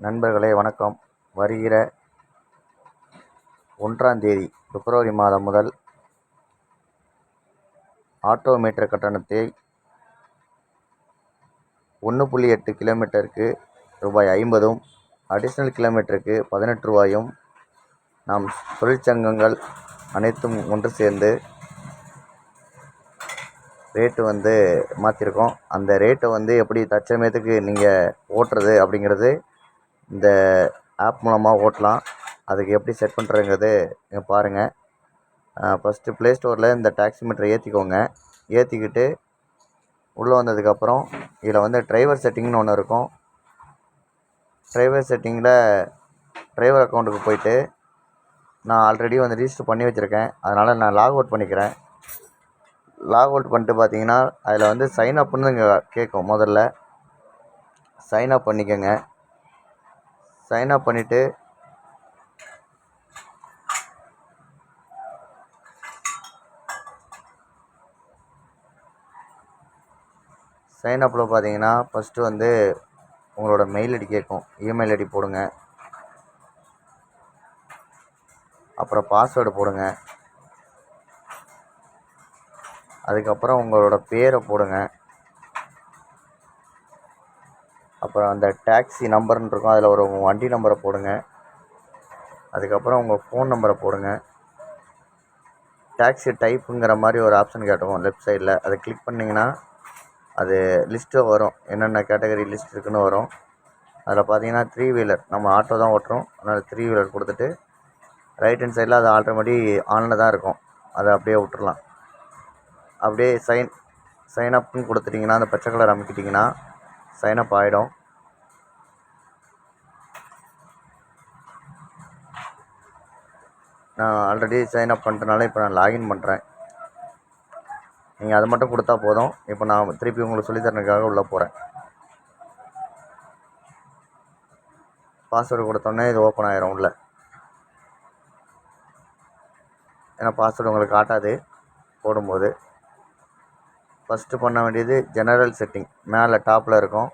நண்பர்களே வணக்கம். வருகிற ஒன்றாம் தேதி பிப்ரவரி மாதம் முதல் ஆட்டோ மீட்டர் கட்டணத்தை ஒன்று புள்ளி எட்டு கிலோமீட்டருக்கு ரூபாய் ஐம்பதும் அடிஷ்னல் கிலோமீட்டருக்கு பதினெட்டு ரூபாயும் நாம் தொழிற்சங்கங்கள் அனைத்தும் ஒன்று சேர்ந்து ரேட்டு வந்து மாற்றிருக்கோம் அந்த ரேட்டை வந்து எப்படி தற்சமயத்துக்கு நீங்கள் ஓட்டுறது அப்படிங்கிறது இந்த ஆப் மூலமாக ஓட்டலாம். அதுக்கு எப்படி செட் பண்ணுறங்கிறது நீங்கள் பாருங்கள் ஃபஸ்ட்டு ப்ளே ஸ்டோரில் இந்த டாக்ஸி மீட்டரை ஏற்றிக்கோங்க ஏற்றிக்கிட்டு உள்ளே வந்ததுக்கப்புறம் இதில் வந்து டிரைவர் செட்டிங்னு ஒன்று இருக்கும். டிரைவர் செட்டிங்கில் டிரைவர் அக்கௌண்ட்டுக்கு போயிட்டு நான் ஆல்ரெடி வந்து ரிஜிஸ்டர் பண்ணி வச்சுருக்கேன். அதனால் நான் லாக் அவுட் பண்ணிக்கிறேன். லாக் அவுட் பண்ணிட்டு பார்த்தீங்கன்னா அதில் வந்து சைன் அப்னு இங்கே கேட்கும் முதல்ல. சைன் அப் பண்ணிக்கோங்க. சைன் அப் பண்ணிவிட்டு சைன் அப்பில் பார்த்தீங்கன்னா ஃபஸ்ட்டு வந்து உங்களோட மெயில் ஐடி கேட்கும். இமெயில் ஐடி போடுங்க. அப்புறம் பாஸ்வேர்டு போடுங்க. அதுக்கப்புறம் உங்களோட பேரை போடுங்க. அப்புறம் அந்த டாக்ஸி நம்பர்னு இருக்கும் அதில் ஒரு உங்கள் வண்டி நம்பரை போடுங்க. அதுக்கப்புறம் உங்கள் ஃபோன் நம்பரை போடுங்க. டாக்ஸி டைப்புங்கிற மாதிரி ஒரு ஆப்ஷன் காட்டும் லெஃப்ட் சைடில் அதை கிளிக் பண்ணிங்கன்னா அது லிஸ்ட்டு வரும். என்னென்ன கேட்டகரி லிஸ்ட் இருக்குன்னு வரும். அதில் பார்த்தீங்கன்னா த்ரீ வீலர் நம்ம ஆட்டோ தான் ஓட்டுறோம். அதனால் த்ரீ வீலர் கொடுத்துட்டு ரைட் ஹேண்ட் சைடில் அது ஆல்ரெடி ஆனில் தான் இருக்கும். அதை அப்படியே விட்டுறலாம். அப்படியே சைன் சைன் அப்னு கொடுத்துட்டிங்கன்னா அந்த பச்சை கலர் அமுக்கிட்டிங்கன்னா சைன் அப் ஆகிடும் நான் ஆல்ரெடி சைன் அப் பண்ணிட்டனால இப்போ நான் லாகின் பண்ணுறேன் நீங்கள் அதை மட்டும் கொடுத்தா போதும். இப்போ நான் திருப்பி உங்களுக்கு சொல்லித்தரதுக்காக உள்ளே போகிறேன் பாஸ்வேர்டு கொடுத்தோன்னே இது ஓப்பன் ஆகிரும் உள்ள. ஏன்னா பாஸ்வேர்டு உங்களுக்கு காட்டாது. போடும்போது. ஃபஸ்ட்டு பண்ண வேண்டியது ஜெனரல் செட்டிங் மேலே டாப்பில் இருக்கும்.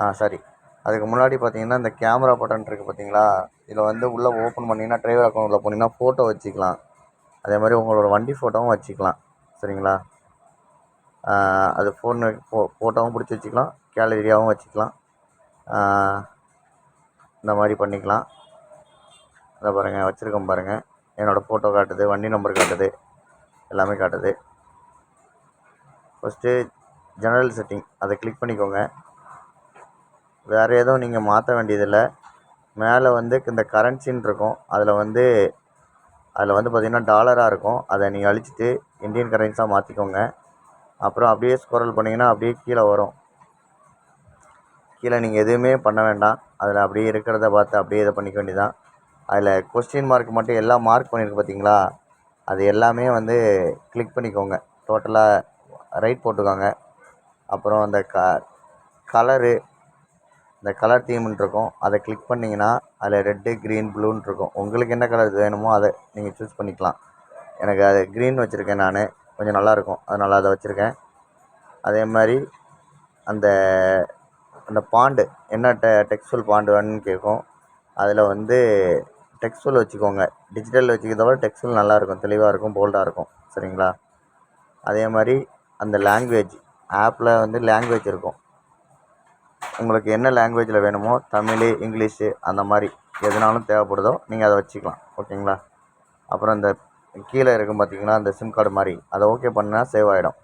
ஆ சரி. அதுக்கு முன்னாடி பார்த்தீங்கன்னா இந்த கேமரா பட்டன் இருக்குது பார்த்தீங்களா இதில் வந்து உள்ளே ஓப்பன் பண்ணிங்கன்னா டிரைவர் அக்கௌண்ட் உள்ள போனீங்கன்னா ஃபோட்டோ வச்சுக்கலாம். அதே மாதிரி உங்களோட வண்டி ஃபோட்டோவும் வச்சுக்கலாம். சரிங்களா? அது ஃபோன் ஃபோ ஃபோட்டோவும் பிடிச்சி வச்சுக்கலாம். கேலரியாகவும் வச்சுக்கலாம். இந்த மாதிரி பண்ணிக்கலாம். அதை பாருங்கள் வச்சுருக்கோம் பாருங்கள் என்னோடய ஃபோட்டோ காட்டுது வண்டி நம்பர் காட்டுது. எல்லாமே காட்டுது. ஃபஸ்ட்டு ஜெனரல் செட்டிங் அதை கிளிக் பண்ணிக்கோங்க. வேறு எதுவும் நீங்கள் மாற்ற வேண்டியதில்லை. மேலே வந்து இந்த கரன்சின்னு இருக்கும். அதில் வந்து அதில் வந்து பார்த்திங்கன்னா டாலராக இருக்கும். அதை நீங்கள் அழிச்சிட்டு இந்தியன் கரன்சியாக மாற்றிக்கோங்க அப்புறம் அப்படியே ஸ்கோரல் பண்ணிங்கன்னா அப்படியே கீழே வரும். கீழே நீங்கள் எதுவுமே பண்ண வேண்டாம். அதில் அப்படியே இருக்கிறத பார்த்து அப்படியே இதை பண்ணிக்க வேண்டியதான் அதில் கொஸ்டின் மார்க் மட்டும் எல்லாம் மார்க் பண்ணியிருக்கு பார்த்தீங்களா அது எல்லாமே வந்து கிளிக் பண்ணிக்கோங்க. டோட்டலாக ரைட் போட்டுக்கோங்க. அப்புறம் அந்த க கலரு இந்த கலர் தீம்னு இருக்கும். அதை கிளிக் பண்ணிங்கன்னா அதில் ரெட்டு க்ரீன் ப்ளூன்னு இருக்கும். உங்களுக்கு என்ன கலர் வேணுமோ அதை நீங்கள் சூஸ் பண்ணிக்கலாம். எனக்கு அது க்ரீன் வச்சுருக்கேன் நான். கொஞ்சம் நல்லாயிருக்கும் அதனால் அதை வச்சுருக்கேன். அதே மாதிரி அந்த அந்த பாண்டு என்ன டெ டெக்ஸ்டல் பாண்டு வேணும்னு கேட்கும் அதில் வந்து டெக்ஸ்டுவல் வச்சுக்கோங்க. டிஜிட்டல் வச்சுக்கிறத விட டெக்ஸ்டுவல் நல்லாயிருக்கும். தெளிவாக இருக்கும் போல்டாக இருக்கும். சரிங்களா? அதே மாதிரி அந்த லாங்குவேஜ் ஆப்பில் வந்து லாங்குவேஜ் இருக்கும். உங்களுக்கு என்ன லாங்குவேஜில் வேணுமோ தமிழ் இங்கிலீஷு அந்த மாதிரி எதுனாலும் தேவைப்படுதோ நீங்கள் அதை வச்சுக்கலாம். ஓகேங்களா? அப்புறம் இந்த கீழே இருக்கும் பார்த்தீங்கன்னா அந்த சிம் கார்டு மாதிரி. அதை ஓகே பண்ணால் சேவ் ஆகிடும்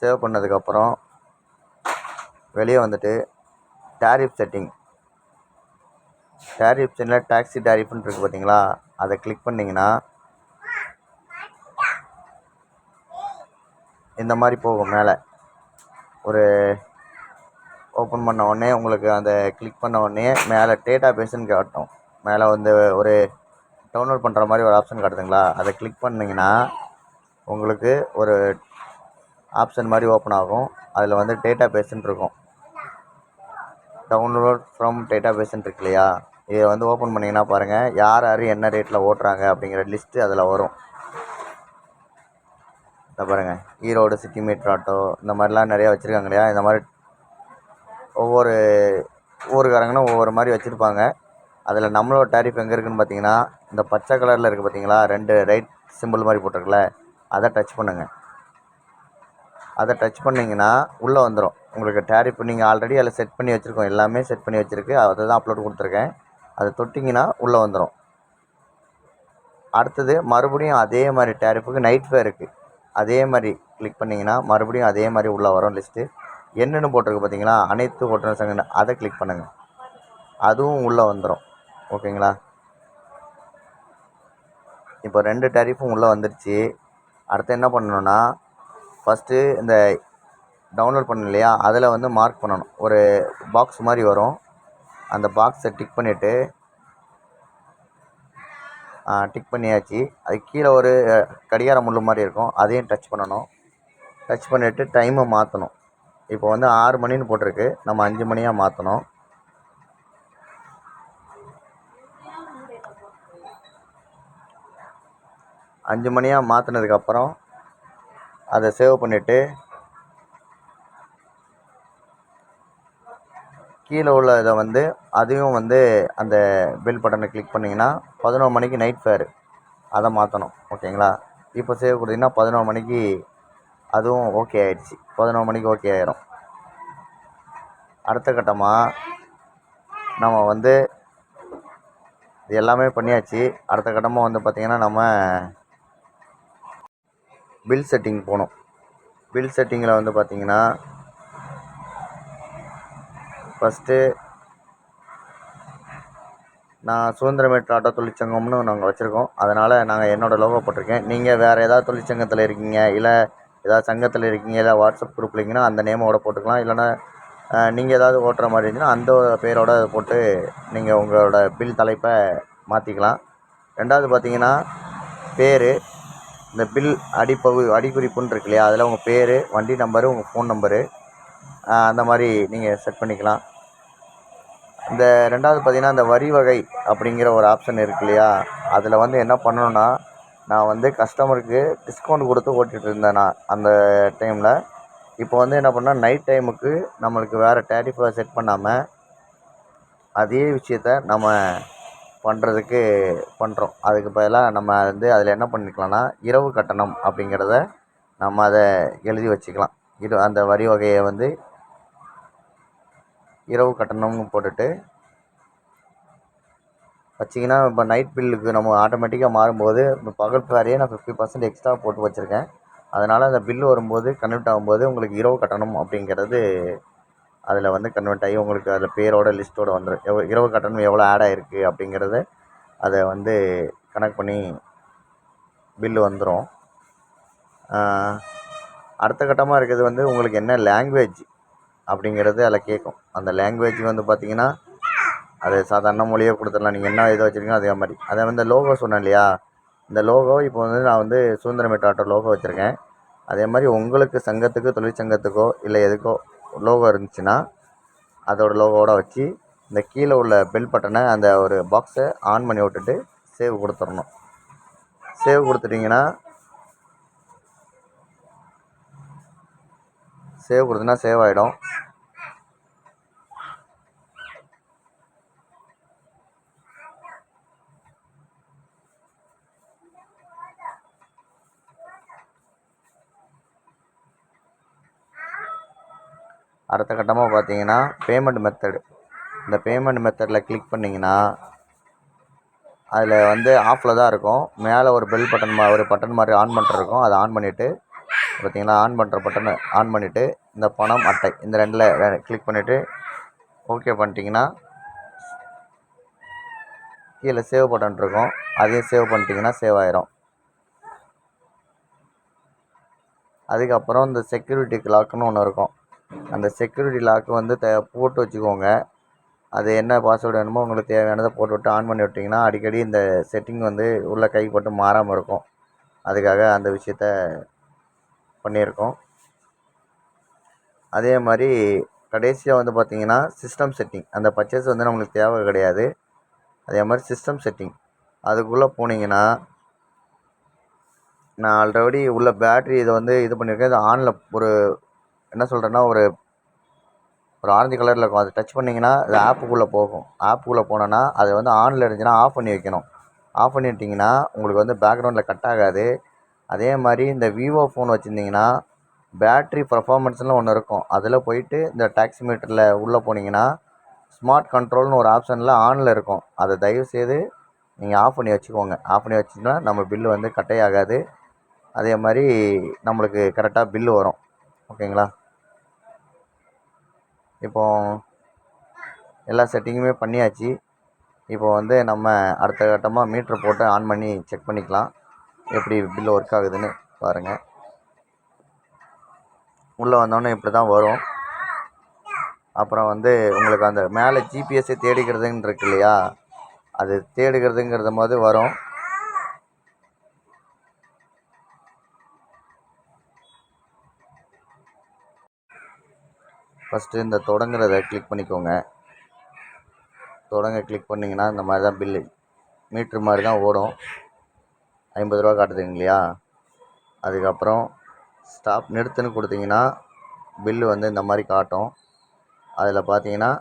சேவ் பண்ணதுக்கப்புறம் வெளியே வந்துட்டு டேரிஃப் செட்டிங் டேரிஃப் ஆப்ஷனில் டாக்ஸி டேரிஃப்னு இருக்குது பார்த்தீங்களா? அதை கிளிக் பண்ணிங்கன்னா இந்த மாதிரி போகும் மேலே. ஒரு ஓப்பன் பண்ண உடனே உங்களுக்கு அந்த கிளிக் பண்ண உடனே மேலே டேட்டா பேஸ்ன்னு காட்டும். மேலே வந்து ஒரு டவுன்லோட் பண்ணுற மாதிரி ஒரு ஆப்ஷன் காட்டுதுங்களா? அதை கிளிக் பண்ணிங்கன்னா உங்களுக்கு ஒரு ஆப்ஷன் மாதிரி ஓப்பன் ஆகும். அதில் வந்து டேட்டா பேஸ்ன்னு இருக்கும். டவுன்லோட் ஃப்ரம் டேட்டாபேஸ்ன்னு இருக்கு இல்லையா? இதை வந்து ஓப்பன் பண்ணிங்கன்னா பாருங்கள் யார் யார் என்ன ரேட்டில் ஓட்டுறாங்க அப்படிங்கிற லிஸ்ட்டு அதில் வரும். இந்த பாருங்கள் ஈரோடு சிட்டி மீட்டர் ஆட்டோ இந்த மாதிரிலாம் நிறையா வச்சுருக்காங்க இல்லையா? இந்த மாதிரி ஒவ்வொரு ஊருக்காரங்களும் ஒவ்வொரு மாதிரி வச்சுருப்பாங்க. அதில் நம்மளோட டேரிஃப் எங்கே இருக்குதுன்னு பார்த்தீங்கன்னா இந்த பச்சை கலரில் இருக்குது பார்த்தீங்களா ரெண்டு ரைட் சிம்பிள் மாதிரி போட்டிருக்குல்ல அதை டச் பண்ணுங்கள் அதை டச் பண்ணிங்கன்னா உள்ளே வந்துடும் உங்களுக்கு டேரிஃப் நீங்கள் ஆல்ரெடி அதில் செட் பண்ணி வச்சுருக்கோம். எல்லாமே செட் பண்ணி வச்சுருக்கு. அதை தான் அப்லோட் கொடுத்துருக்கேன். அதை தொட்டிங்கன்னா உள்ளே வந்துடும் அடுத்தது மறுபடியும் அதே மாதிரி டேரிஃபுக்கு நைட் வேருக்கு அதே மாதிரி கிளிக் பண்ணிங்கன்னா மறுபடியும் அதே மாதிரி உள்ளே வரும் லிஸ்ட்டு என்னென்னு போட்டிருக்கு பார்த்தீங்களா? அனைத்து ஓட்டுநர் சங்க அதை கிளிக் பண்ணுங்கள் அதுவும் உள்ளே வந்துடும் ஓகேங்களா? இப்போ ரெண்டு டேரிஃபும் உள்ளே வந்துருச்சு. அடுத்து என்ன பண்ணணுன்னா ஃபஸ்ட்டு இந்த டவுன்லோட் பண்ண இல்லையா அதில் வந்து மார்க் பண்ணணும். ஒரு பாக்ஸ் மாதிரி வரும். அந்த பாக்ஸை டிக் பண்ணிவிட்டு டிக் பண்ணியாச்சு. அது கீழே ஒரு கடிகார முள் மாதிரி இருக்கும். அதையும் டச் பண்ணணும். டச் பண்ணிவிட்டு டைமை மாற்றணும் இப்போ வந்து ஆறு மணின்னு போட்டிருக்கு. நம்ம அஞ்சு மணியாக மாற்றணும் அஞ்சு மணியாக மாற்றினதுக்கப்புறம் அதை சேவ் பண்ணிவிட்டு கீழே உள்ள இதை வந்து அதையும் வந்து அந்த பெல் பட்டனை கிளிக் பண்ணிங்கன்னா பதினோரு மணிக்கு நைட் ஃபேரு அதை மாற்றணும் ஓகேங்களா? இப்போ சேவ் கொடுத்தீங்கன்னா பதினோரு மணிக்கு அதுவும் ஓகே ஆயிடுச்சு. பதினோரு மணிக்கு ஓகே ஆயிரும். அடுத்த கட்டமாக நம்ம வந்து இது எல்லாமே பண்ணியாச்சு. அடுத்த கட்டமாக வந்து பார்த்திங்கன்னா நம்ம பில் செட்டிங் போகணும் பில் செட்டிங்கில் வந்து பார்த்திங்கன்னா ஃபஸ்ட்டு நான் சுதந்திர மீட்டர் ஆட்டோ தொழிற்சங்கம்னு நாங்கள் வச்சுருக்கோம். அதனால் நாங்கள் என்னோடய லோகோ போட்டிருக்கேன். நீங்கள் வேறு ஏதாவது தொழிற்சங்கத்தில் இருக்கீங்க இல்லை ஏதாவது சங்கத்தில் இருக்கீங்க இல்லை வாட்ஸ்அப் குரூப்பில் இல்லைங்கன்னா அந்த நேமோட போட்டுக்கலாம். இல்லைன்னா நீங்கள் ஏதாவது ஓட்டுற மாதிரி இருந்துச்சுன்னா அந்த பேரோட போட்டு நீங்கள் உங்களோட பில் தலைப்பை மாற்றிக்கலாம் ரெண்டாவது பார்த்தீங்கன்னா பேர். இந்த பில் அடிப்பகு அடிக்குறிப்புன்னு இருக்கு இல்லையா அதில் உங்கள் பேர் வண்டி நம்பரு உங்கள் ஃபோன் நம்பரு அந்த மாதிரி நீங்கள் செட் பண்ணிக்கலாம். இந்த ரெண்டாவது பார்த்தீங்கன்னா இந்த வரி வகை அப்படிங்கிற ஒரு ஆப்ஷன் இருக்கு இல்லையா அதில் வந்து என்ன பண்ணணுன்னா நான் வந்து கஸ்டமருக்கு டிஸ்கவுண்ட் கொடுத்து ஓட்டிகிட்டு இருந்தேன் நான் அந்த டைமில் இப்போ வந்து என்ன பண்ணால் நைட் டைமுக்கு நம்மளுக்கு வேறு டேரிஃபை செட் பண்ணாமல் அதே விஷயத்த நம்ம பண்ணுறதுக்கு பண்ணுறோம் அதுக்கு பதிலாக நம்ம வந்து அதில் என்ன பண்ணிக்கலாம்னா இரவு கட்டணம் அப்படிங்கிறத நம்ம அதை எழுதி வச்சுக்கலாம். இது அந்த வரி வகையை வந்து இரவு கட்டணம்னு போட்டுட்டு வச்சிங்கன்னா இப்போ நைட் பில்லுக்கு நம்ம ஆட்டோமேட்டிக்காக மாறும்போது இப்போ பகல் ஃபேரையே நான் ஃபிஃப்டி பர்சன்ட் எக்ஸ்ட்ரா போட்டு வச்சுருக்கேன். அதனால் அந்த பில்லு வரும்போது கன்வெர்ட் ஆகும்போது உங்களுக்கு இரவு கட்டணம் அப்படிங்கிறது அதில் வந்து கன்வெர்ட் ஆகி உங்களுக்கு அதில் பேரோட லிஸ்ட்டோடு வந்துடும் எவ்வளோ இரவு கட்டணம் எவ்வளோ ஆட் ஆகிருக்கு அப்படிங்கிறத அதை வந்து கனெக்ட் பண்ணி பில்லு வந்துடும் அடுத்த கட்டமாக இருக்கிறது வந்து உங்களுக்கு என்ன லாங்குவேஜ் அப்படிங்கிறது அதில் கேட்கும். அந்த லாங்குவேஜ் வந்து பார்த்திங்கன்னா அது சாதாரண மொழியே கொடுத்துடலாம். நீங்கள் என்ன இதை வச்சுருக்கீங்களோ அதே மாதிரி. அதை வந்து லோகோ சொன்னேன் இல்லையா? இந்த லோகோ இப்போ வந்து நான் வந்து சுதந்திரம் ஆட்டோ லோகோ வச்சுருக்கேன். அதே மாதிரி உங்களுக்கு சங்கத்துக்கு தொழிற்சங்கத்துக்கோ இல்லை எதுக்கோ லோகோ இருந்துச்சுன்னா அதோடய லோகோவோட வச்சு இந்த கீழே உள்ள பெல் பட்டனை அந்த ஒரு பாக்ஸை ஆன் பண்ணி விட்டுட்டு சேவ் கொடுத்துடணும். சேவ் கொடுத்துட்டிங்கன்னா சேவ் கொடுத்தனா சேவ் ஆகிடும் அடுத்த கட்டமாக பார்த்தீங்கன்னா பேமெண்ட் மெத்தடு இந்த பேமெண்ட் மெத்தடில் கிளிக் பண்ணிங்கன்னா அதில் வந்து ஆஃபில் தான் இருக்கும். மேலே ஒரு பெல் பட்டன் மா ஒரு பட்டன் மாதிரி ஆன் பண்ணுறதுக்கும் அதை ஆன் பண்ணிவிட்டு பார்த்திங்கன்னா ஆன் பண்ணுற பட்டனை ஆன் பண்ணிவிட்டு இந்த பணம் அட்டை இந்த ரெண்டில் கிளிக் பண்ணிவிட்டு ஓகே பண்ணிட்டீங்கன்னா கீழே சேவ் பட்டன் இருக்கும். அதையும் சேவ் பண்ணிட்டீங்கன்னா சேவ் ஆயிரும். அதுக்கப்புறம் இந்த செக்யூரிட்டி கிளாக்குன்னு ஒன்று இருக்கும். அந்த செக்யூரிட்டி லாக்கு வந்து த போட்டு வச்சுக்கோங்க. அது என்ன பாஸ்வேர்டு வேணுமோ உங்களுக்கு தேவையானதை போட்டு விட்டு ஆன் பண்ணி விட்டிங்கன்னா அடிக்கடி இந்த செட்டிங் வந்து உள்ளே கைப்பட்டு மாறாமல் இருக்கும். அதுக்காக அந்த விஷயத்த பண்ணியிருக்கோம். அதே மாதிரி கடைசியாக வந்து பார்த்திங்கன்னா சிஸ்டம் செட்டிங் அந்த பர்ச்சேஸ் வந்து நம்மளுக்கு தேவை கிடையாது. அதே மாதிரி சிஸ்டம் செட்டிங் அதுக்குள்ளே போனீங்கன்னா நான் ஆல்ரெடி உள்ள பேட்ரி இதை வந்து இது பண்ணியிருக்கேன். இது ஆனில் ஒரு என்ன சொல்கிறேன்னா ஒரு ஒரு ஆரஞ்சு கலரில் இருக்கும். அதை டச் பண்ணிங்கன்னா அது ஆப்புக்குள்ளே போகும். ஆப்புக்குள்ளே போனோன்னா அது வந்து ஆனில் இருந்துச்சுன்னா ஆஃப் பண்ணி வைக்கணும். ஆஃப் பண்ணிட்டீங்கன்னா உங்களுக்கு வந்து பேக்ரவுண்டில் கட் ஆகாது. அதே மாதிரி இந்த விவோ ஃபோன் வச்சுருந்தீங்கன்னா பேட்ரி பர்ஃபார்மன்ஸ்னு ஒன்று இருக்கும். அதில் போயிட்டு இந்த டாக்ஸி மீட்டரில் உள்ளே போனீங்கன்னா ஸ்மார்ட் கண்ட்ரோல்னு ஒரு ஆப்ஷனில் ஆனில் இருக்கும். அதை தயவுசெய்து நீங்கள் ஆஃப் பண்ணி வச்சுக்கோங்க. ஆஃப் பண்ணி வச்சிங்கன்னா நம்ம பில்லு வந்து கட்டே ஆகாது. அதே மாதிரி நம்மளுக்கு கரெக்டாக பில்லு வரும். ஓகேங்களா? இப்போ எல்லா செட்டிங்குமே பண்ணியாச்சு. இப்போ வந்து நம்ம அடுத்த கட்டமாக மீட்ரு போட்டு ஆன் பண்ணி செக் பண்ணிக்கலாம். எப்படி பில்லு ஒர்க் ஆகுதுன்னு பாருங்கள் உள்ளே வந்தோடனே இப்படி தான் வரும். அப்புறம் வந்து உங்களுக்கு அந்த மேலே ஜிபிஎஸ்ஸை தேடிக்கிறதுன்னு இருக்கு இல்லையா? அது தேடுகிறதுங்கிறது போது வரும். ஃபஸ்ட்டு இந்த தொடங்குறத கிளிக் பண்ணிக்கோங்க. தொடங்க கிளிக் பண்ணிங்கன்னா இந்த மாதிரி தான் பில்லு மீட்ரு மாதிரி தான் ஓடும். ஐம்பது ரூபா காட்டுதுங்க இல்லையா? அதுக்கப்புறம் ஸ்டாப் நிறுத்துன்னு கொடுத்தீங்கன்னா பில்லு வந்து இந்த மாதிரி காட்டும். அதில் பார்த்தீங்கன்னா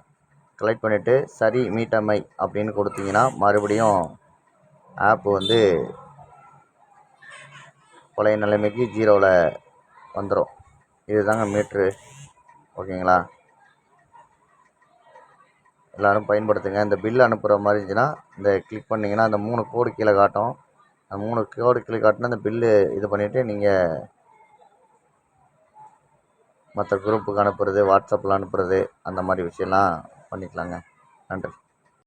கலெக்ட் பண்ணிவிட்டு சரி மீட்டமை அப்படின்னு கொடுத்தீங்கன்னா மறுபடியும் ஆப்பு வந்து பழைய நிலைமைக்கு ஜீரோவில் வந்துடும் இதுதாங்க மீட்ரு ஓகேங்களா? எல்லோரும் பயன்படுத்துங்க. இந்த பில் அனுப்புகிற மாதிரி இருந்துச்சுன்னா இந்த கிளிக் பண்ணிங்கன்னா அந்த மூணு கோடு கீழே காட்டும். அந்த மூணு கோடு கீழே காட்டினா அந்த பில்லு இது பண்ணிவிட்டு நீங்கள் மற்ற குரூப்புக்கு அனுப்புறது வாட்ஸ்அப்பில் அனுப்புறது அந்த மாதிரி விஷயம்லாம் பண்ணிக்கலாங்க. நன்றி.